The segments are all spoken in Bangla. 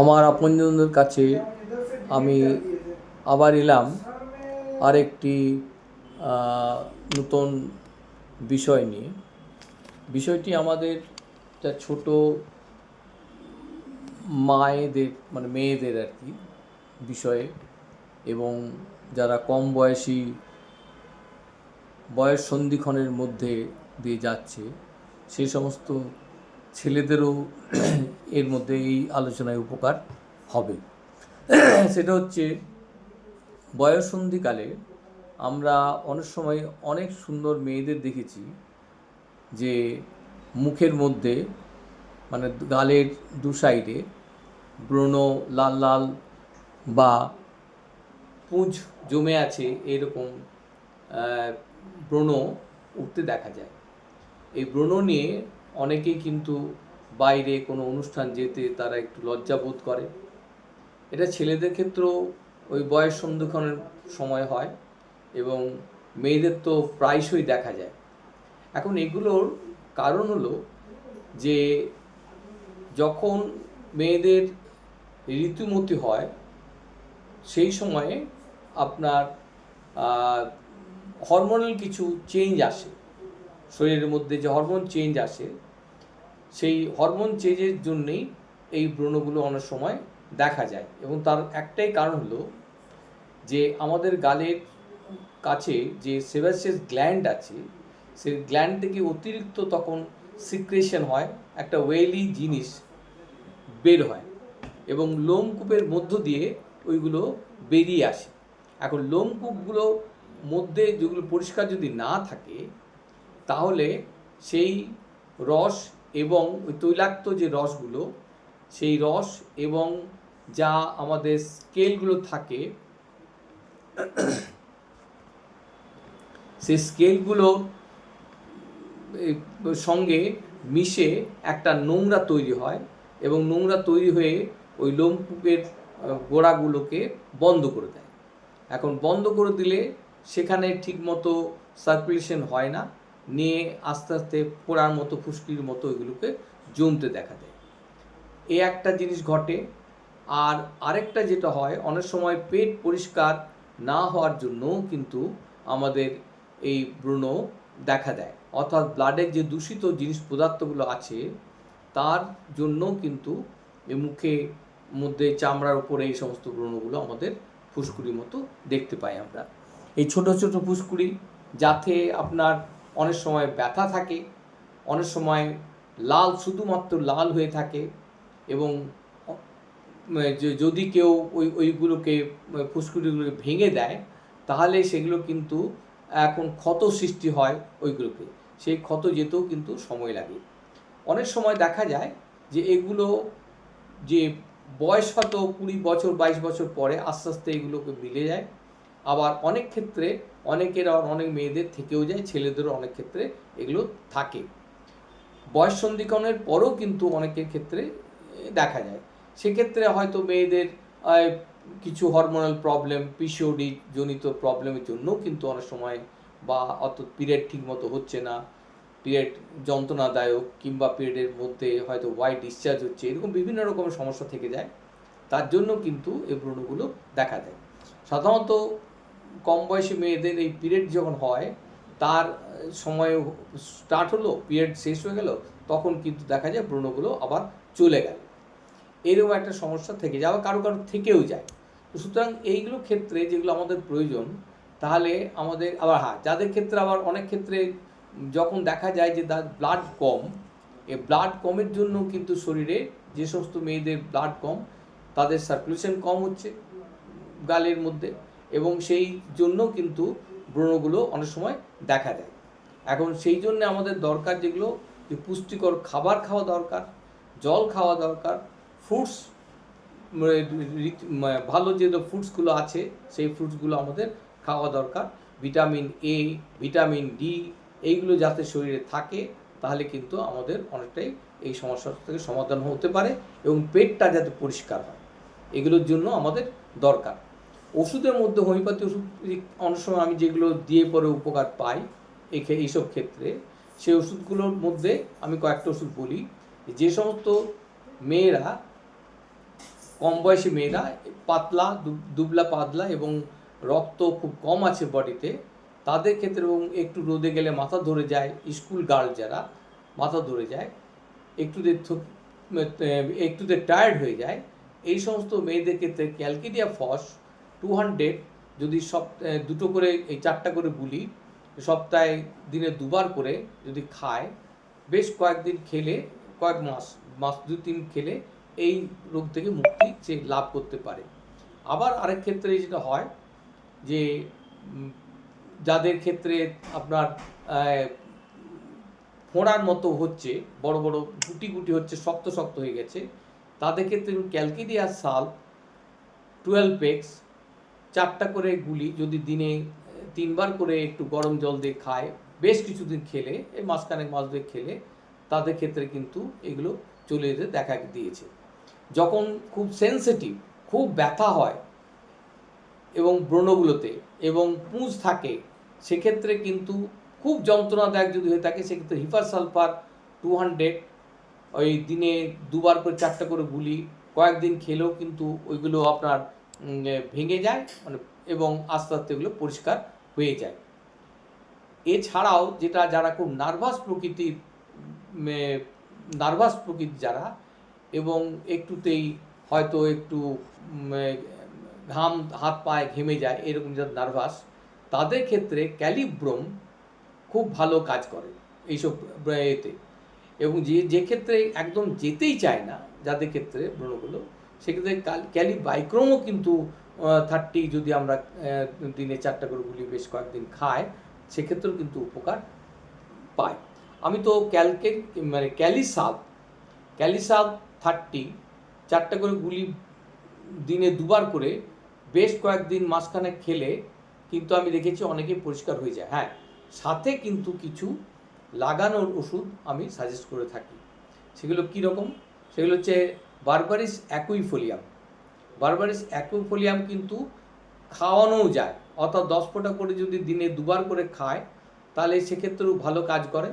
আমার আপনজনদের কাছে আমি আবার এলাম আরেকটি নতুন বিষয় নিয়ে। বিষয়টি আমাদের যা ছোট মায়েদের মানে মেয়েদের আর কি বিষয়ে এবং যারা কম বয়সী, বয়স সন্ধিক্ষণের মধ্যে দিয়ে যাচ্ছে সেই সমস্ত ছেলেদেরও এর মধ্যে এই আলোচনায় উপকার হবে। সেটা হচ্ছে বয়স সন্ধিকালে আমরা অনেক সময় অনেক সুন্দর মেয়েদের দেখেছি যে মুখের মধ্যে মানে গালের দু সাইডে ব্রণ, লাল লাল বা পুঁজ জমে আছে এরকম ব্রণ উঠতে দেখা যায়। এই ব্রণ নিয়ে অনেকেই কিন্তু বাইরে কোনো অনুষ্ঠান যেতে তারা একটু লজ্জা বোধ করে। এটা ছেলেদের ক্ষেত্রেও ওই বয়স সন্ধিক্ষণের সময় হয় এবং মেয়েদের তো প্রায়শই দেখা যায়। এখন এগুলোর কারণ হলো যে যখন মেয়েদের ঋতুমতি হয়, সেই সময়ে আপনার হরমোনাল কিছু চেঞ্জ আসে। শরীরের মধ্যে যে হরমোন চেঞ্জ আসে সেই হরমোন চেঞ্জের জন্যেই এই ব্রণগুলো অনেক সময় দেখা যায়। এবং তার একটাই কারণ হলো যে আমাদের গালের কাছে যে সেবাসিয়াস গ্ল্যান্ড আছে, সেই গ্ল্যান্ড থেকে অতিরিক্ত তখন সিক্রেশন হয়, একটা ওয়েলি জিনিস বের হয় এবং লোমকূপের মধ্য দিয়ে ওইগুলো বেরিয়ে আসে। এখন লোমকূপগুলো মধ্যে যেগুলো পরিষ্কার যদি না থাকে, তাহলে সেই রস এবং ওই তৈলাক্ত যে রসগুলো সেই রস এবং যা আমাদের স্কেলগুলো থাকে সেই স্কেলগুলো সঙ্গে মিশে একটা নোংরা তৈরি হয় এবং নোংরা তৈরি হয়ে ওই আহ, গোড়াগুলোকে বন্ধ করে দেয়। এখন বন্ধ করে দিলে সেখানে ঠিকমতো সার্কুলেশন হয় না। নিয়ে আস্তে আস্তে পোড়ার মতো ফুসকির মতো এগুলোকে জমতে দেখা দেয়। এ একটা জিনিস ঘটে। আর আরেকটা যেটা হয়, অনেক সময় পেট পরিষ্কার না হওয়ার জন্যও কিন্তু আমাদের এই ব্রণ দেখা দেয়। অর্থাৎ ব্লাডের যে দূষিত জিনিস পদার্থগুলো আছে, তার জন্যও কিন্তু এই মুখে মধ্যে চামড়ার উপরে এই সমস্ত ব্রণগুলো আমাদের ফুসকুড়ির মতো দেখতে পাই আমরা। এই ছোট ছোট ফুসকুড়ি যাতে আপনার অনেক সময় ব্যথা থাকে অনেক সময় লাল শুধুমাত্র লাল হয়ে থাকে এবং যদি কেউ ওই ওইগুলোকে উম, ফুসকুড়িগুলোকে ভেঙে দেয় তাহলে সেগুলো কিন্তু এখন ক্ষত সৃষ্টি হয় ওইগুলোকে সেই ক্ষত যেতেও কিন্তু সময় লাগে। অনেক সময় দেখা যায় যে এগুলো যে বয়স হয়তো কুড়ি বছর বাইশ বছর পরে আস্তে আস্তে এগুলোকে মিলে যায়। আবার অনেক ক্ষেত্রে অনেকের অনেক মেয়েদের থেকেও যায়, ছেলেদেরও অনেক ক্ষেত্রে এগুলো থাকে। বয়স সন্ধিকরণের পরেও কিন্তু অনেকের ক্ষেত্রে দেখা যায়। সেক্ষেত্রে হয়তো মেয়েদের কিছু হরমোনাল প্রবলেম পিসিওডি জনিত প্রবলেমের জন্যও কিন্তু অনেক সময় বা অত পিরিয়ড ঠিক মতো হচ্ছে না পিরিয়ড যন্ত্রণাদায়ক কিংবা পিরিয়ডের মধ্যে হয়তো হোয়াইট ডিসচার্জ হচ্ছে, এরকম বিভিন্ন রকমের সমস্যা থেকে যায়। তার জন্য কিন্তু এই ব্রণগুলো দেখা দেয় সাধারণত কম বয়সী মেয়েদের এই পিরিয়ড যখন হয়, তার সময় স্টার্ট হলো, পিরিয়ড শেষ হয়ে গেল, তখন কিন্তু দেখা যায় ব্রণগুলো আবার চলে গেল। এরকম একটা সমস্যা থেকে যায়, আবার কারও কারও থেকেও যায়। সুতরাং এইগুলো ক্ষেত্রে যেগুলো আমাদের প্রয়োজন, তাহলে আমাদের আবার হ্যাঁ যাদের ক্ষেত্রে আবার অনেক ক্ষেত্রে যখন দেখা যায় যে তার ব্লাড কম এ ব্লাড কমের জন্য কিন্তু শরীরে যে সমস্ত মেয়েদের ব্লাড কম, তাদের সার্কুলেশন কম হচ্ছে, গালের মধ্যে। এবং সেই জন্য কিন্তু ব্রণগুলো অনেক সময় দেখা দেয়। এখন সেই জন্য আমাদের দরকার যেগুলো যে পুষ্টিকর খাবার খাওয়া দরকার, জল খাওয়া দরকার ফ্রুটস ভালো যে ফ্রুটসগুলো আছে, সেই ফ্রুটসগুলো আমাদের খাওয়া দরকার। ভিটামিন এ ভিটামিন ডি এইগুলো যাতে শরীরে থাকে, তাহলে কিন্তু আমাদের অনেকটাই এই সমস্যা থেকে সমাধান হতে পারে এবং পেটটা যাতে পরিষ্কার হয়। এগুলোর জন্য আমাদের দরকার। ওষুধের মধ্যে হোমিওপ্যাথি ওষুধ অনেক সময় আমি যেগুলো দিয়ে পরে উপকার পাই এইসব ক্ষেত্রে, সেই ওষুধগুলোর মধ্যে আমি কয়েকটা ওষুধ বলি। যে সমস্ত মেয়েরা, কম বয়সী মেয়েরা, পাতলা দুবলা পাতলা এবং রক্ত খুব কম আছে বডিতে, তাদের ক্ষেত্রে এবং একটু রোদে গেলে মাথা ধরে যায়, স্কুল গার্ল যারা, মাথা ধরে যায়, একটুতে থু- একটুতে টায়ার্ড হয়ে যায়, এই সমস্ত মেয়েদের ক্ষেত্রে ক্যালকেডিয়া ফস টু হান্ড্রেড যদি সপ দুটো করে, এই চারটা করে গুলি সপ্তাহে দিনে দুবার করে যদি খায়, বেশ কয়েকদিন খেলে, কয়েক মাস মাস দু তিন খেলে এই রোগ থেকে মুক্তি সে লাভ করতে পারে। আবার আরেক ক্ষেত্রে যেটা হয় যে যাদের ক্ষেত্রে আপনার ফোঁড়ার মতো হচ্ছে, বড় বড় গুটি গুটি হচ্ছে, শক্ত শক্ত হয়ে গেছে, তাদের ক্ষেত্রে ক্যালকেডিয়া সাল টুয়েলভ এক্স চারটা করে গুলি, যদি দিনে তিনবার করে একটু গরম জল দিয়ে খায়, বেশ কিছুদিন খেলে, এই মাসখানেক মাস দিয়ে খেলে, তাদের ক্ষেত্রে কিন্তু এগুলো চলে যেতে দেখা দিয়েছে। যখন খুব সেনসিটিভ খুব ব্যথা হয় এবং ব্রণগুলোতে এবং পুঁজ থাকে, সেক্ষেত্রে কিন্তু খুব যন্ত্রণাদায়ক যদি হয়ে থাকে, সেক্ষেত্রে হিপার সালফার টু হান্ড্রেড ওই দিনে দুবার করে চারটা করে গুলি, কয়েকদিন খেলেও কিন্তু ওইগুলো আপনার ভেঙে যায় মানে এবং আস্তে আস্তে এগুলো পরিষ্কার হয়ে যায়। এছাড়াও যেটা যারা খুব নার্ভাস প্রকৃতির নার্ভাস প্রকৃতি যারা এবং একটুতেই হয়তো একটু ঘাম হাত পায়ে ঘেমে যায়, এরকম যারা নার্ভাস, তাদের ক্ষেত্রে ক্যালিব্রোম খুব ভালো কাজ করে এইসব এতে। এবং যে যে ক্ষেত্রে একদম যেতেই চায় না, যাদের ক্ষেত্রে ব্রণগুলো সেক্ষেত্রে ক্যালি বাইক্রোমও কিন্তু থার্টি যদি আমরা দিনে চারটা করে গুলি বেশ কয়েকদিন খাই সেক্ষেত্রেও কিন্তু উপকার পাই আমি তো ক্যালকে মানে ক্যালিসাব ক্যালিসাব থার্টি চারটা করে গুলি দিনে দুবার করে বেশ কয়েকদিন মাঝখানে খেলে কিন্তু আমি দেখেছি অনেকে পরিষ্কার হয়ে যায়। হ্যাঁ সাথে কিন্তু কিছু লাগানোর ওষুধ আমি সাজেস্ট করে থাকি। সেগুলো কীরকম? সেগুলো হচ্ছে বারবারিস অ্যাকুইফোলিয়াম বারবারিস অ্যাকুইফোলিয়াম কিন্তু খাওয়ানোও যায়। অর্থাৎ দশ ফোঁটা করে যদি দিনে দুবার করে খায়, তাহলে সেক্ষেত্রেও ভালো কাজ করে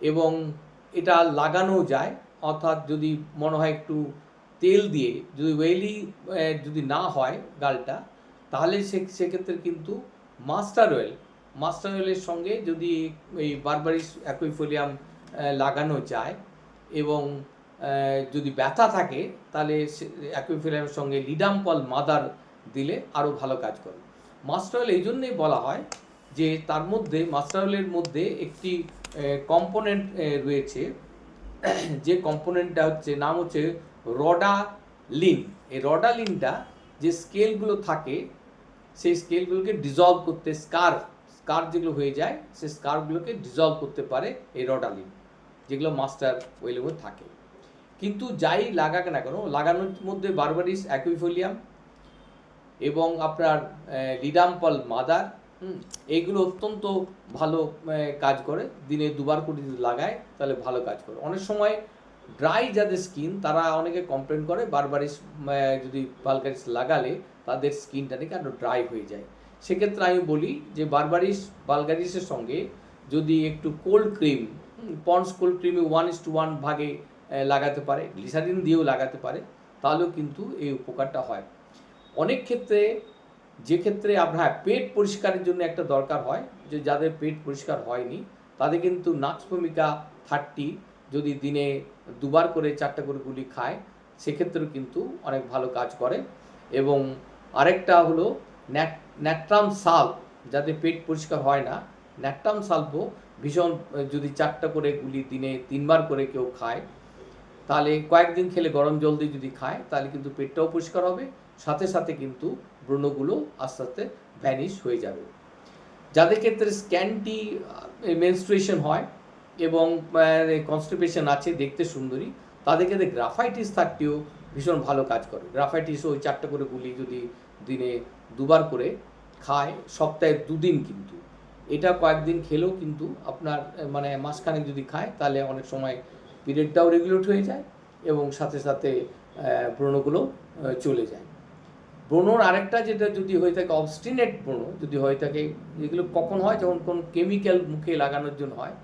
এবং এটা লাগানোও যায়। অর্থাৎ যদি মনে হয় একটু তেল দিয়ে যদি ওয়েলি যদি না হয় গালটা তাহলে সে, সেক্ষেত্রে কিন্তু মাস্টার অয়েল মাস্টার অয়েলের সঙ্গে যদি এই বারবারিস অ্যাকুইফোলিয়াম লাগানো যায় এবং যদি ব্যথা থাকে, তাহলে অ্যাকুইফোলিয়ামের সঙ্গে লিডাম্পল মাদার দিলে আরও ভালো কাজ করে। মাস্টার অয়েল এই জন্যেই বলা হয় যে, তার মধ্যে, মাস্টার অয়েলের মধ্যে একটি কম্পোনেন্ট রয়েছে। যে কম্পোনেন্টটা হচ্ছে, নাম হচ্ছে রডালিন। এই রডালিনটা যে স্কেলগুলো থাকে, সেই স্কেলগুলোকে ডিজলভ করতে স্কার স্কার যেগুলো হয়ে যায়, সেই স্কারগুলোকে ডিজলভ করতে পারে এই রডালিন, যেগুলো মাস্টার মধ্যে থাকে। কিন্তু যাই লাগাক না কেন, লাগানোর মধ্যে বারবারিস অ্যাকুইফোলিয়াম এবং আপনার লিডাম্পল মাদার এইগুলো অত্যন্ত ভালো কাজ করে। দিনে দুবার করে যদি লাগায়, তাহলে ভালো কাজ করে। অনেক সময় ড্রাই যাদের স্কিন, তারা অনেকে কমপ্লেন করে, বারবারিস যদি বালকারিস লাগালে, তাদের স্কিনটা নাকি আরও ড্রাই হয়ে যায়। সেক্ষেত্রে আমি বলি যে, বারবারিস বালগারিসের সঙ্গে যদি একটু কোল্ড ক্রিম পন্স কোল্ড ক্রিমে ওয়ান ইস টু ওয়ান ভাগে লাগাতে পারে গ্লিসারিন দিয়েও লাগাতে পারে তাহলেও কিন্তু এই উপকারটা হয়। অনেক ক্ষেত্রে যে ক্ষেত্রে আপনার হ্যাঁ, পেট পরিষ্কারের জন্য একটা দরকার হয় যে যাদের পেট পরিষ্কার হয়নি তাদের কিন্তু নাক্স ভূমিকা থার্টি যদি দিনে দুবার করে চারটা করে গুলি খায় সেক্ষেত্রেও কিন্তু অনেক ভালো কাজ করে। এবং আরেকটা হলো ন্যাট ন্যাট্রাম সাল যাদের পেট পরিষ্কার হয় না ন্যাট্রাম সাল্পও ভীষণ যদি চারটা করে গুলি দিনে তিনবার করে কেউ খায় তাহলে কয়েকদিন খেলে গরম জল দিয়ে যদি খায়, তাহলে কিন্তু পেটটাও পরিষ্কার হবে, সাথে সাথে কিন্তু ব্রণগুলো আস্তে আস্তে ভ্যানিশ হয়ে যাবে। যাদের ক্ষেত্রে স্ক্যানটি মেনস্ট্রুয়েশন হয় এবং কনস্টিপেশন আছে দেখতে সুন্দরী, তাদের ক্ষেত্রে গ্রাফাইটিস থাকতেও ভীষণ ভালো কাজ করে। গ্রাফাইটিস ওই চারটা করে গুলি যদি দিনে দুবার করে খায়, সপ্তাহে দুদিন কিন্তু। এটা কয়েকদিন খেলেও কিন্তু আপনার মানে মাসখানেক যদি খায়, তাহলে অনেক সময় পিরিয়ডটাও রেগুলেট হয়ে যায় এবং সাথে সাথে ব্রণগুলো চলে যায়। ব্রণর আরেকটা যেটা যদি হয়ে থাকে অবস্টিনেট ব্রণ যদি হয়ে থাকে, যেগুলো কখন হয়? যখন কোন কেমিক্যাল মুখে লাগানোর জন্য হয়,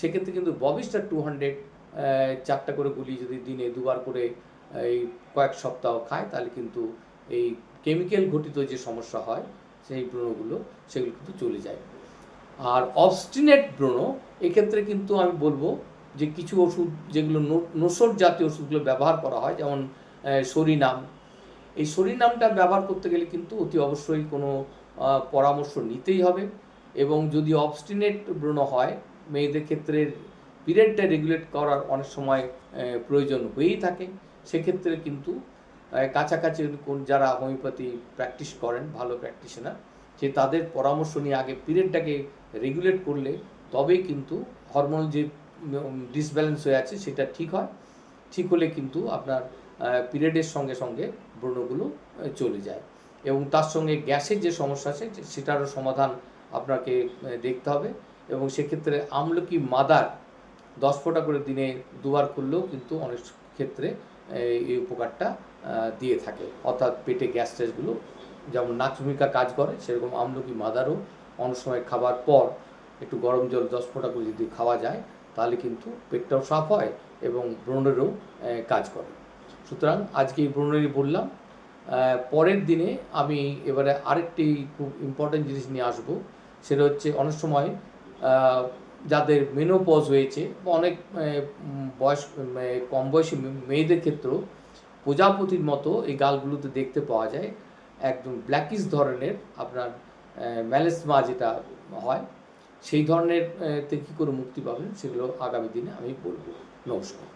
সেক্ষেত্রে কিন্তু ববিস্টার টু হান্ড্রেড চারটা করে গুলি যদি দিনে দুবার করে এই কয়েক সপ্তাহ খায়, তাহলে কিন্তু এই কেমিক্যাল ঘটিত যে সমস্যা হয়, সেই ব্রণগুলো, সেগুলো কিন্তু চলে যায়। আর অবস্টিনেট ব্রণ, এক্ষেত্রে কিন্তু আমি বলব যে কিছু ওষুধ, যেগুলো নোসর জাতীয় ওষুধগুলো ব্যবহার করা হয়, যেমন সরিনাম। এই সরিনামটা ব্যবহার করতে গেলে কিন্তু অতি অবশ্যই কোনো পরামর্শ নিতেই হবে এবং যদি অবস্টিনেট ব্রণ হয়, মেয়েদের ক্ষেত্রে পিরিয়ডটা রেগুলেট করার অনেক সময় প্রয়োজন হয়েই থাকে। সেক্ষেত্রে কিন্তু কাছাকাছি কোন যারা হোমিওপ্যাথি প্র্যাকটিস করেন, ভালো প্র্যাকটিশনার সে তাদের পরামর্শ নিয়ে আগে পিরিয়ডটাকে রেগুলেট করলে তবেই কিন্তু হরমোনাল যে ডিসব্যালেন্স হয়ে আছে, সেটা ঠিক হয়। ঠিক হলে কিন্তু আপনার পিরিয়ডের সঙ্গে সঙ্গে ব্রণগুলো চলে যায়। এবং তার সঙ্গে গ্যাসের যে সমস্যা আছে সেটারও সমাধান আপনাকে দেখতে হবে। এবং সেক্ষেত্রে আমলকি মাদার দশ ফোঁটা করে দিনে দুবার করলেও কিন্তু অনেক ক্ষেত্রে এই উপকারটা দিয়ে থাকে। অর্থাৎ পেটে গ্যাস ট্যাসগুলো, যেমন নাচভূমিকা কাজ করে, সেরকম আমলকি মাদারও অনেক সময় খাবার পর একটু গরম জল দশ ফোঁটা করে যদি খাওয়া যায় তাহলে কিন্তু পেটটাও সাফ হয় এবং ব্রণেরও কাজ করে। সুতরাং আজকে এই ব্রণেরই বললাম। পরের দিনে আমি এবারে আরেকটি খুব ইম্পর্ট্যান্ট জিনিস নিয়ে আসব। সেটা হচ্ছে অনেক সময় যাদের মেনোপজ হয়েছে অনেক বয়স কম বয়সী মেয়েদের ক্ষেত্রেও প্রজাপতির মতো এই গালগুলোতে দেখতে পাওয়া যায়। একদম ব্ল্যাকিশ ধরনের আপনার ম্যালেসমা যেটা হয় সেই ধরনের কি করে মুক্তি পাবেন সেগুলো আগামী দিনে আমি বলব। নমস্কার।